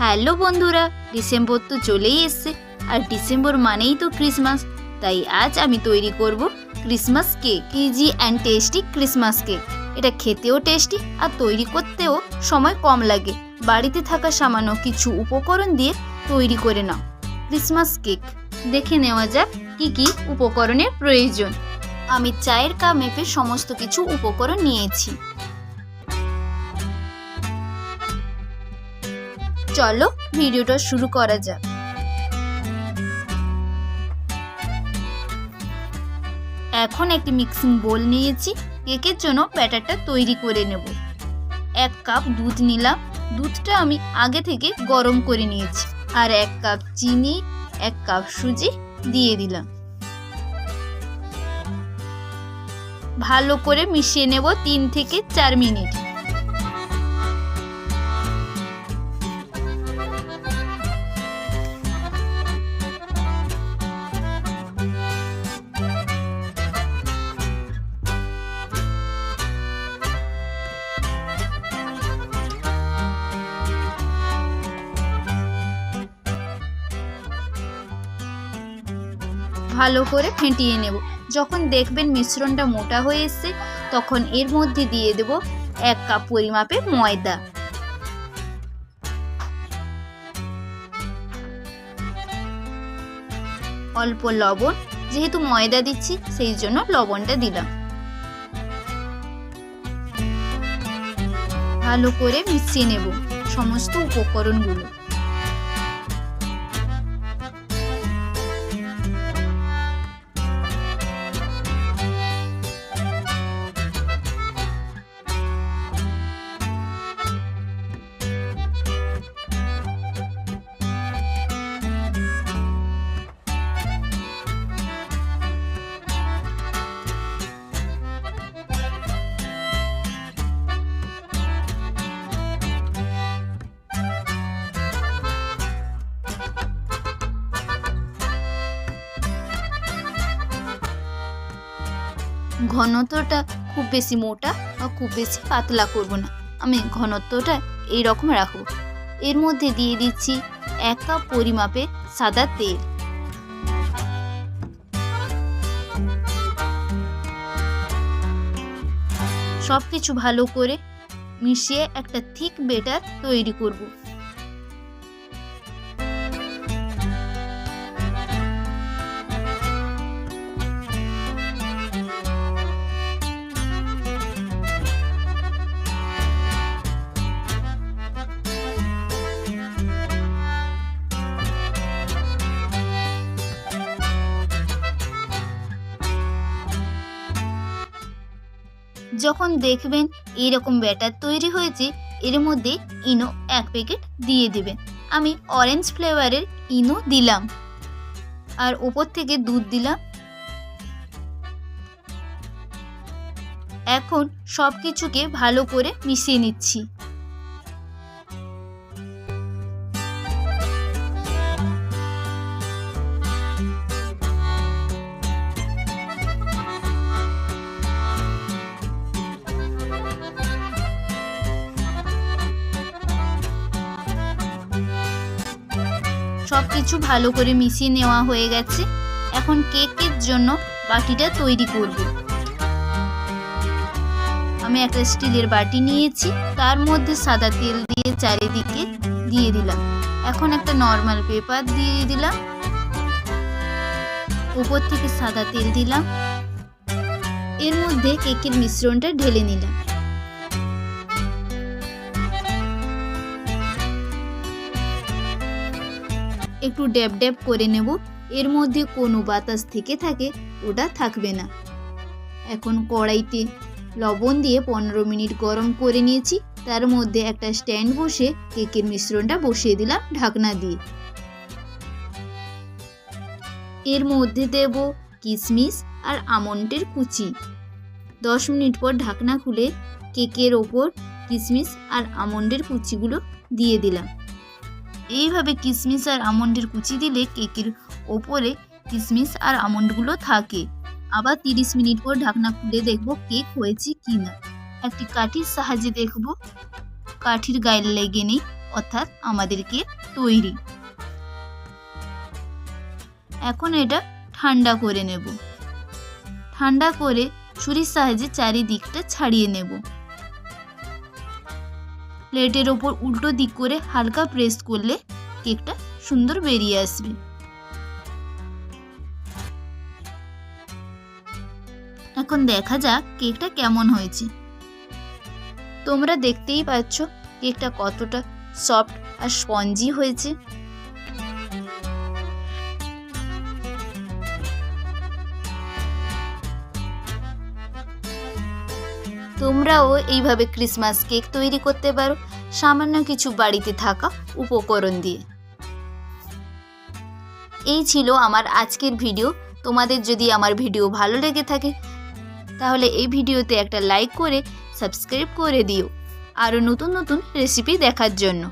Hello বন্ধুরা, December তো চলেই এসছে, আর ডিসেম্বর মানেই তো ক্রিসমাস। তাই আজ আমি তৈরি করব Christmas cake easy and tasty Christmas cake. এটা খেতেও টেস্টি আর তৈরি করতেও সময় কম লাগে। বাড়িতে থাকা সামান্য কিছু উপকরণ দিয়ে তৈরি করে নাও। ক্রিসমাস কেক, দেখে নেওয়া যাক কি কি উপকরণের প্রয়োজন। আমি চায়ের কাপ মেপে সমস্ত কিছু উপকরণ নিয়েছি। চলো ভিডিওটা শুরু করা যাক। এখন একটি মিক্সিং বোল নিয়েছি, কেকের জন্য ব্যাটারটা তৈরি করে নেব। এক কাপ দুধ নিলাম, দুধটা আমি আগে থেকে গরম করে নিয়েছি, আর এক কাপ চিনি, এক কাপ সুজি দিয়ে দিলাম। ভালো করে মিশিয়ে নেব তিন থেকে চার মিনিট। ভালো করে ফেটিয়ে নেব। যখন দেখবেন মিশ্রণটা মোটা হয়ে এসছে, তখন এর মধ্যে দিয়ে দেব এক কাপ পরিমাপে ময়দা। অল্প লবণ, যেহেতু ময়দা দিচ্ছি, সেই জন্য লবণটা দিলাম। ভালো করে মিশিয়ে নেব সমস্ত উপকরণগুলো। ঘনত্বটা খুব বেশি মোটা বা খুব বেশি পাতলা করব না। আমি ঘনত্বটা এই রকম রাখব। এর মধ্যে দিয়ে দিচ্ছি এক কাপ পরিমাপে সাদা তেল। সব কিছু ভালো করে মিশিয়ে একটা থিক বেটার তৈরি করব। যখন দেখবেন এরকম ব্যাটার তৈরি হয়েছে, এর মধ্যে ইনো এক প্যাকেট দিয়ে দেবেন। আমি অরেঞ্জ ফ্লেভারের ইনো দিলাম। আর ওপর থেকে দুধ দিলাম। এখন সব কিছুকে ভালো করে মিশিয়ে নিচ্ছি। সব কিছু ভালো করে মিশিয়ে নেওয়া হয়ে গেছে। এখন কেকের জন্য বাটিটা তৈরি করব। আমি একটা স্টিলের বাটি নিয়েছি, তার মধ্যে সাদা তেল দিয়ে চারিদিকে দিয়ে দিলাম। এখন একটা নর্মাল পেপার দিয়ে দিলাম। উপর থেকে সাদা তেল দিলাম। এর মধ্যে কেকের মিশ্রণটা ঢেলে নিলাম। একটু ড্যাব ড্যাব করে নেব। এর মধ্যে কোনো বাতাস থেকে থাকে, ওটা থাকবে না। এখন কড়াইতে লবণ দিয়ে পনেরো মিনিট গরম করে নিয়েছি। তার মধ্যে একটা স্ট্যান্ড বসে কেকের মিশ্রণটা বসিয়ে দিলাম ঢাকনা দিয়ে। এর মধ্যে দেব কিশমিশ আর আমন্ডের কুচি। দশ মিনিট পর ঢাকনা খুলে কেকের ওপর কিশমিশ আর আমন্ডের কুচিগুলো দিয়ে দিলাম। এইভাবে কিশমিশ আর আমন্ডের কুচি দিলে কেকের ওপরে কিশমিশ আর আমন্ডগুলো থাকে। আবার তিরিশ মিনিট পর ঢাকনা খুলে দেখব কেক হয়েছে কি না একটি কাঠির সাহায্যে দেখব কাঠির গায়ে লেগে নেই, অর্থাৎ আমাদের কেক তৈরি। এখন এটা ঠান্ডা করে নেব। ঠান্ডা করে ছুরির সাহায্যে চারিদিকটা ছাড়িয়ে নেব। প্লেটের ওপর উল্টো দিক করে হালকা প্রেস করলে কেকটা সুন্দর বেরিয়ে আসবে। এখন দেখা যাক কেকটা কেমন হয়েছে। তোমরা দেখতেই পাচ্ছ কেকটা কতটা সফট আর স্পঞ্জি হয়েছে। তোমরাও এইভাবে ক্রিসমাস কেক তৈরি করতে পারো। সামান্য কিছু বাড়িতে থাকা উপকরণ দিয়ে। এই ছিল আমার আজকের ভিডিও তোমাদের যদি আমার ভিডিও ভালো লেগে থাকে, তাহলে এই ভিডিওতে একটা লাইক করে সাবস্ক্রাইব করে দিও। আরও নতুন নতুন রেসিপি দেখার জন্য।